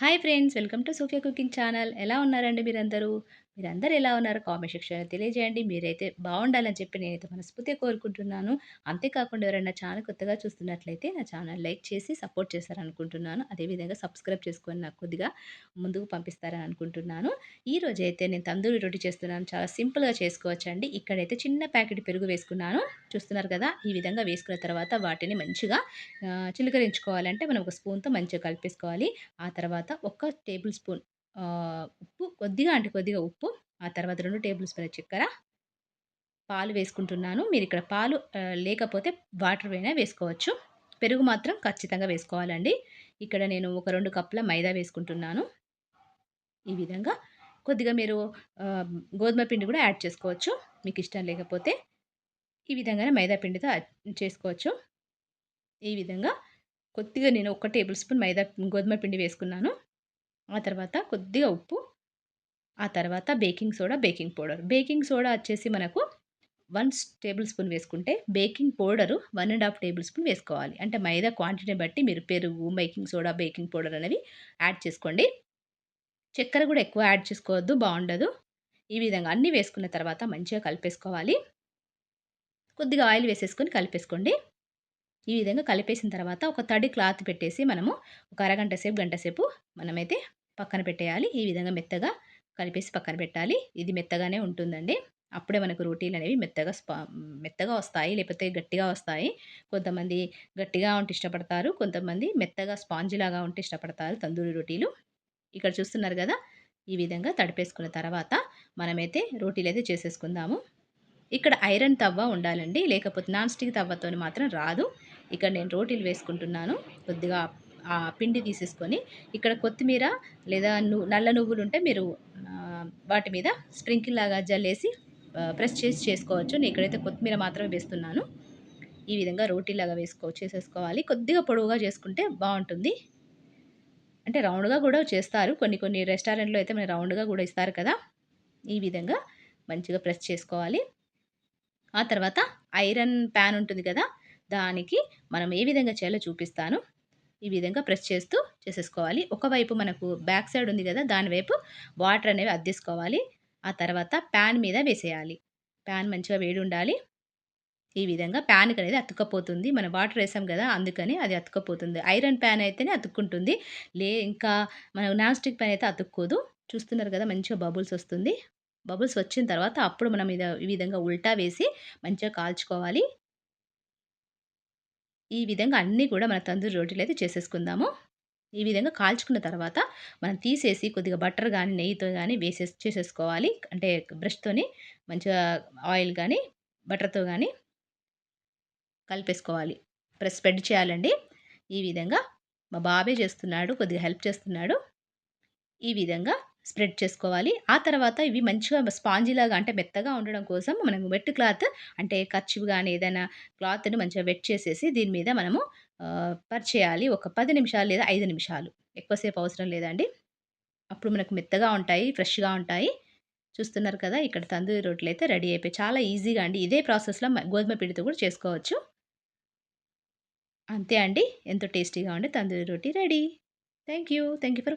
Hi friends welcome to Sofia cooking channel. ఎలా ఉన్నారండి మీరందరూ? మీరందరూ ఎలా ఉన్నారు? కామెంట్ సెక్షన్లో తెలియజేయండి. మీరైతే బాగుండాలని చెప్పి నేనైతే మనస్ఫూర్తిగా కోరుకుంటున్నాను. అంతేకాకుండా ఎవరైనా ఛానల్ కొత్తగా చూస్తున్నట్లయితే నా ఛానల్ లైక్ చేసి సపోర్ట్ చేస్తారనుకుంటున్నాను. అదేవిధంగా సబ్స్క్రైబ్ చేసుకొని నాకు కొద్దిగా ముందుకు పంపిస్తారని అనుకుంటున్నాను. ఈ రోజు అయితే నేను తందూరి రొట్టి చేస్తున్నాను. చాలా సింపుల్గా చేసుకోవచ్చండి. ఇక్కడైతే చిన్న ప్యాకెట్ పెరుగు వేసుకున్నాను. చూస్తున్నారు కదా ఈ విధంగా వేసుకున్న తర్వాత వాటిని మంచిగా చిలకరించుకోవాలంటే మనం ఒక స్పూన్తో మంచిగా కలిపేసుకోవాలి. ఆ తర్వాత ఒక టేబుల్ స్పూన్ ఉప్పు కొద్దిగా అంటే కొద్దిగా ఉప్పు ఆ తర్వాత రెండు టేబుల్ స్పూన్ల చక్కెర. పాలు వేసుకుంటున్నాను. మీరు ఇక్కడ పాలు లేకపోతే వాటర్ అయినా వేసుకోవచ్చు. పెరుగు మాత్రం ఖచ్చితంగా వేసుకోవాలండి. ఇక్కడ నేను ఒక రెండు కప్పుల మైదా వేసుకుంటున్నాను. ఈ విధంగా. కొద్దిగా మీరు గోధుమ పిండి కూడా యాడ్ చేసుకోవచ్చు. మీకు ఇష్టం లేకపోతే ఈ విధంగానే మైదా పిండితో చేసుకోవచ్చు. ఈ విధంగా. కొద్దిగా నేను ఒక టేబుల్ స్పూన్ మైదా గోధుమ పిండి వేసుకున్నాను. ఆ తర్వాత కొద్దిగా ఉప్పు ఆ తర్వాత baking soda baking powder. Baking soda వచ్చేసి మనకు వన్ టేబుల్ స్పూన్ వేసుకుంటే baking powder one and half tablespoon వేసుకోవాలి. అంటే మైదా క్వాంటిటీని బట్టి మీరు పెరుగు బేకింగ్ సోడా బేకింగ్ పౌడర్ అనేవి యాడ్ చేసుకోండి. చక్కెర కూడా ఎక్కువ యాడ్ చేసుకోవద్దు బాగుండదు. ఈ విధంగా అన్నీ వేసుకున్న తర్వాత మంచిగా కలిపేసుకోవాలి. కొద్దిగా ఆయిల్ వేసేసుకొని కలిపేసుకోండి. ఈ విధంగా కలిపేసిన తర్వాత ఒక తడి క్లాత్ పెట్టేసి మనము ఒక అరగంట సేపు గంట సేపు మనమైతే పక్కన పెట్టేయాలి. ఈ విధంగా మెత్తగా కలిపేసి పక్కన పెట్టాలి. ఇది మెత్తగానే ఉంటుందండి. అప్పుడే మనకు రోటీలు అనేవి మెత్తగా స్పా మెత్తగా వస్తాయి. లేకపోతే గట్టిగా వస్తాయి. కొంతమంది గట్టిగా ఉంటే ఇష్టపడతారు. కొంతమంది మెత్తగా స్పాంజీ లాగా ఉంటే ఇష్టపడతారు తందూరి రోటీలు. ఇక్కడ చూస్తున్నారు కదా ఈ విధంగా తడిపేసుకున్న తర్వాత మనమైతే రోటీలు అయితే చేసేసుకుందాము. ఇక్కడ ఐరన్ తవ్వ ఉండాలండి. లేకపోతే నాన్ స్టిక్ తవ్వతో మాత్రం రాదు. ఇక్కడ నేను రోటీలు వేసుకుంటున్నాను. కొద్దిగా పిండి తీసేసుకొని ఇక్కడ కొత్తిమీర లేదా నల్ల నువ్వులు ఉంటే మీరు వాటి మీద స్ప్రింకిల్ లాగా జల్లేసి ప్రెస్ చేసి చేసుకోవచ్చు. నేను ఇక్కడైతే కొత్తిమీర మాత్రమే వేస్తున్నాను. ఈ విధంగా రోటీలాగా వేసుకో చేసేసుకోవాలి. కొద్దిగా పొడవుగా చేసుకుంటే బాగుంటుంది. అంటే రౌండ్గా కూడా చేస్తారు. కొన్ని కొన్ని రెస్టారెంట్లో అయితే మన రౌండ్గా కూడా ఇస్తారు కదా. ఈ విధంగా మంచిగా ప్రెస్ చేసుకోవాలి. ఆ తర్వాత ఐరన్ ప్యాన్ ఉంటుంది కదా. దానికి మనం ఏ విధంగా చేయాలో చూపిస్తాను. ఈ విధంగా ప్రెస్ చేస్తూ చేసేసుకోవాలి. ఒకవైపు మనకు బ్యాక్ సైడ్ ఉంది కదా దానివైపు వాటర్ అనేవి అద్దేసుకోవాలి. ఆ తర్వాత ప్యాన్ మీద వేసేయాలి. ప్యాన్ మంచిగా వేడి ఉండాలి ఈ విధంగా ప్యాన్కి అనేది అతుక్కపోతుంది. మనం వాటర్ వేసాం కదా అందుకని అది అతుక్కపోతుంది. ఐరన్ ప్యాన్ అయితేనే అతుక్కుంటుంది. లే ఇంకా మన నాన్ స్టిక్ ప్యాన్ అయితే అతుక్కోదు. చూస్తున్నారు కదా మంచిగా బబుల్స్ వస్తుంది. బబుల్స్ వచ్చిన తర్వాత అప్పుడు మనం ఇది ఈ విధంగా ఉల్టా వేసి మంచిగా కాల్చుకోవాలి. ఈ విధంగా అన్నీ కూడా మన తందూరి రోటీలు అయితే చేసేసుకుందాము. ఈ విధంగా కాల్చుకున్న తర్వాత మనం తీసేసి కొద్దిగా బటర్ కానీ నెయ్యితో కానీ వేసే చేసేసుకోవాలి. అంటే బ్రష్తోని మంచిగా ఆయిల్ కానీ బటర్తో కానీ కలిపేసుకోవాలి. ప్రెస్ స్ప్రెడ్ చేయాలండి. ఈ విధంగా మా బాబే చేస్తున్నాడు కొద్దిగా హెల్ప్ చేస్తున్నాడు. ఈ విధంగా స్ప్రెడ్ చేసుకోవాలి. ఆ తర్వాత ఇవి మంచిగా స్పాంజీలాగా అంటే మెత్తగా ఉండడం కోసం మనం వెట్ క్లాత్ అంటే ఖర్చు కానీ ఏదైనా క్లాత్ని మంచిగా వెట్ చేసేసి దీని మీద మనము పరిచేయాలి ఒక పది నిమిషాలు లేదా ఐదు నిమిషాలు. ఎక్కువసేపు అవసరం లేదండి. అప్పుడు మనకు మెత్తగా ఉంటాయి ఫ్రెష్గా ఉంటాయి. చూస్తున్నారు కదా ఇక్కడ తందూరి రొట్టెలు అయితే రెడీ అయిపోయి చాలా ఈజీగా అండి. ఇదే ప్రాసెస్లో గోధుమ పిండితో కూడా చేసుకోవచ్చు. అంతే అండి. ఎంతో టేస్టీగా ఉండే తందూరి రొట్టి ready. Thank you thank you for